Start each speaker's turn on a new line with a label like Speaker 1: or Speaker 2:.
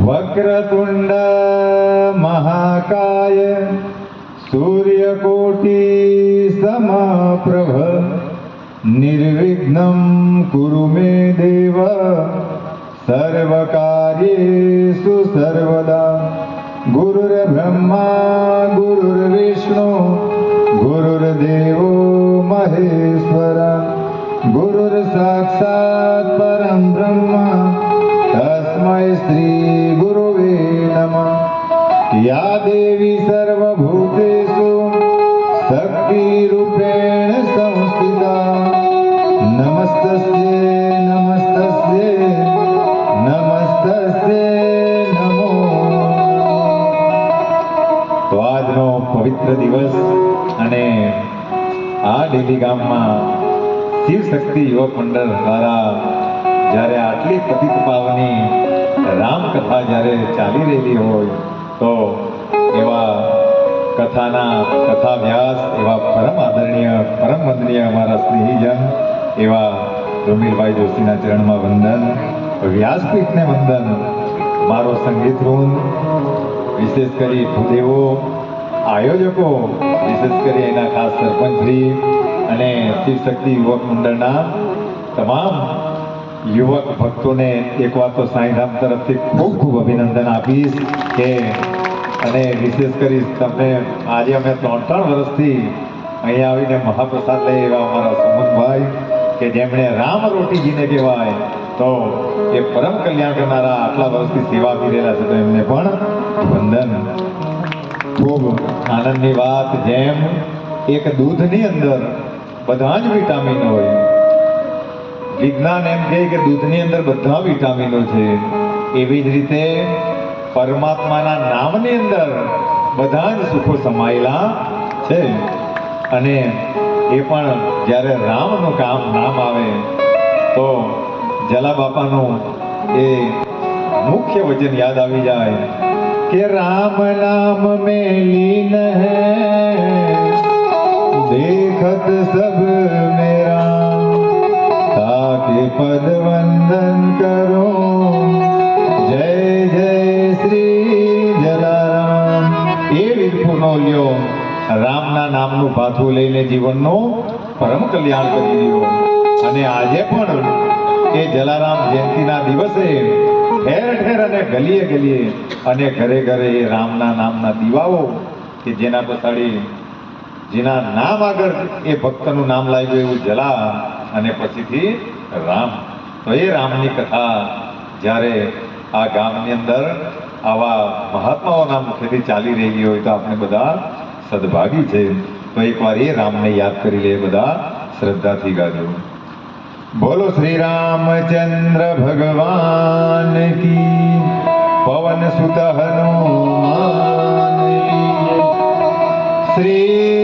Speaker 1: वक्रतुण्ड महाकाय सूर्यकोटिसमप्रभ निर्विघ्नं कुरु मे देव। सर्वकार्येषु सर्वदा। गुरुर्ब्रह्मा દેવી સર્વભૂતેષુ શક્તિરૂપેણ સંસ્થિતા નમસ્તસ્યે નમસ્તસ્યે નમસ્તસ્યે નમો તો આજનો પવિત્ર દિવસ અને આ ડેલી ગામમાં શિવ શક્તિ યુવક મંડળ દ્વારા જ્યારે આટલી પતિત પાવની રામકથા જ્યારે ચાલી રહેલી હોય, તો એવા કથાના કથા વ્યાસ એવા પરમ આદરણીય, પરમ વંદનીય અમારા સ્નેહીજન, એવા રોમિલભાઈ જોશીના ચરણમાં વંદન, વ્યાસપીઠને વંદન, મારો સંગીત વૃંદ વિશેષ કરી ભૂદેવો, આયોજકો, વિશેષ કરી એના ખાસ સરપંચશ્રી અને શિવશક્તિ યુવક મંડળના તમામ યુવક ભક્તોને એક વાત તો સાંઈધામ તરફથી ખૂબ ખૂબ અભિનંદન આપીશ કે અને વિશેષ કરી તમને આજે અમે ત્રણ ત્રણ વર્ષથી અહીંયા આવીને મહાપ્રસાદ લઈ એવા અમારા સુમનભાઈ, કે જેમણે રામ રોટીજીને કહેવાય. તો એ પરમ કલ્યાણ કરનારા આટલા વર્ષથી સેવા આપી રહેલા છે તો એમને પણ વંદન. ખૂબ આનંદની વાત જેમ એક દૂધની અંદર બધા જ વિટામિન હોય. વિજ્ઞાન એમ કહે કે દૂધની અંદર બધા વિટામિનો છે. એવી જ રીતે પરમાત્માના નામની અંદર બધા જ સુખો સમાયેલા છે. અને એ પણ જ્યારે રામનું કામ નામ આવે, તો જલા જલાબાપાનું એ મુખ્ય વચન યાદ આવી જાય કે રામ નામ મેલી લીન હે દેખત સબ રામના નામનું પાથું લઈને જીવનનું પરમ કલ્યાણ કરી રહ્યો અને આજે પણ એ જલારામ જયંતિના દિવસે ઠેર ઠેર અને ગલીએ ગલીએ અને ઘરે ઘરે એ રામના નામના દીવાઓ કે જેના પછાડી જેના નામ આગળ એ ભક્તનું નામ લાગ્યું એવું જલા અને પછીથી રામ. તો એ રામની કથા જ્યારે આ ગામની અંદર આવા મહાત્માઓના મુખેથી ચાલી રહી હોય તો આપણે બધા સદભાગી છે. તો એકવાર એ રામને યાદ કરી લે બધા શ્રદ્ધાથી ગાજો. બોલો શ્રી રામચંદ્ર ભગવાન કી, પવન સુત હનુમાન શ્રી